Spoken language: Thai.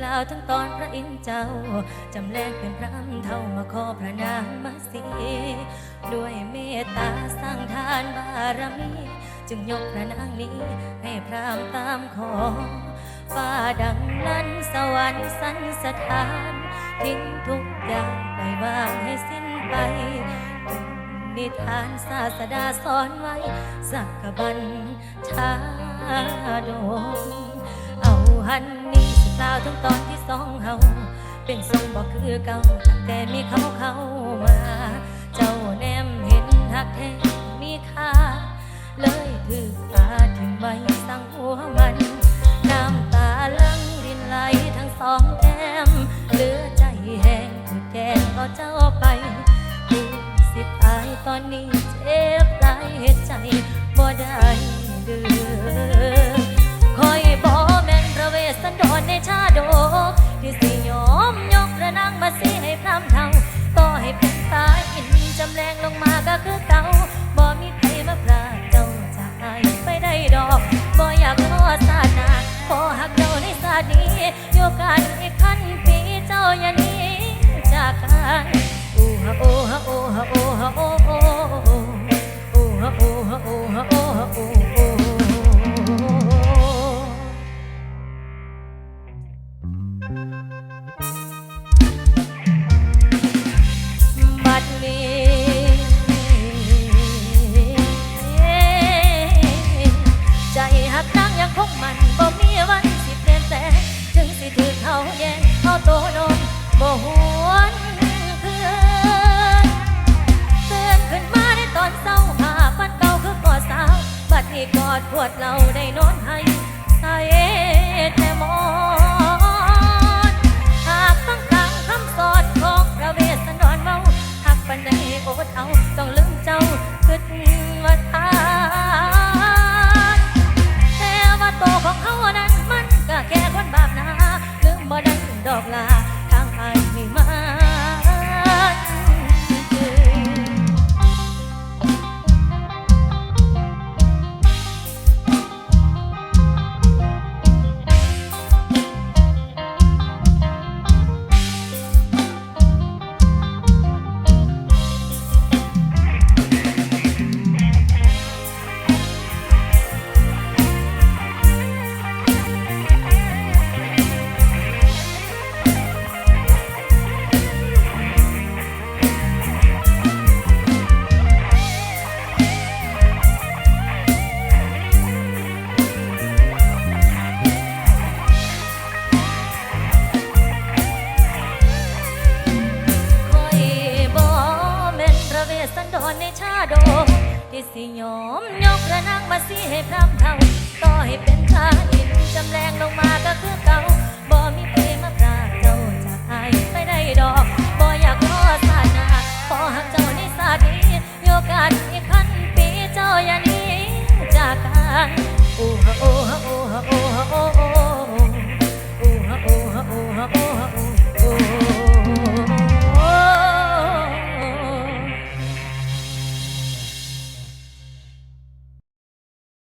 กล่าวทั้งตอนพระอินทร์เจ้า จำแรงเป็นพระเท่ามาขอพระนางมาสีด้วยเมตตาสร้างทานบารมี จึงยกพระนางนี้ให้พรามตามขอฟ้าดังนั้นสวรรค์สันสถาน ทิ้งทุกอย่างไปวางให้สิ้นไปถึงนิทานศาสดาสอนไว้ สักกบันชาดงเอาหันนี้ สกล่าวทั้งตอนที่สองเฮาเป็นทรงบอกคือเก่าตั้งแต่มีเขาเข้ามา เจ้าแนมเห็นหักแท้มีค่า เลยถือตาทิ้งไว้สั่งหัวมัน น้ำตาลังรินไหลทั้งสองแก้มเหลือใจแห้งถือแกงก็เจ้าไปดูสิตายตอนนี้เจ็บหลายเหตุใจบ่ได้าดนี้อยู่กันอีกพันปีเจ้าอย่าหนี้จากกันโอ้ฮะโอ้ฮะโอ้ฮะโอ้ฮะโอ้ ที่กอดปวดเราได้นอนให้ใส่แต่หมอ เวสสันในชาดกที่สิยอมยกระนางมาสิให้พรำเท่าต่อให้เป็นชาอินจำแรงลงมาก็คือเก่าบ่มีเพมาพราเจ้าจากอายไปได้ดอกบ่อยากขอสานาขอหักเจ้าในสาดีโยกันอีกพันปีเจ้าอย่าหนี้จากกันโอ้ฮะโอ้ฮะโอ้ฮะโอ้ฮะโอ้โอ้โอ้ฮะโอ้ฮะโอ้ฮะโอ้ฮะโอ้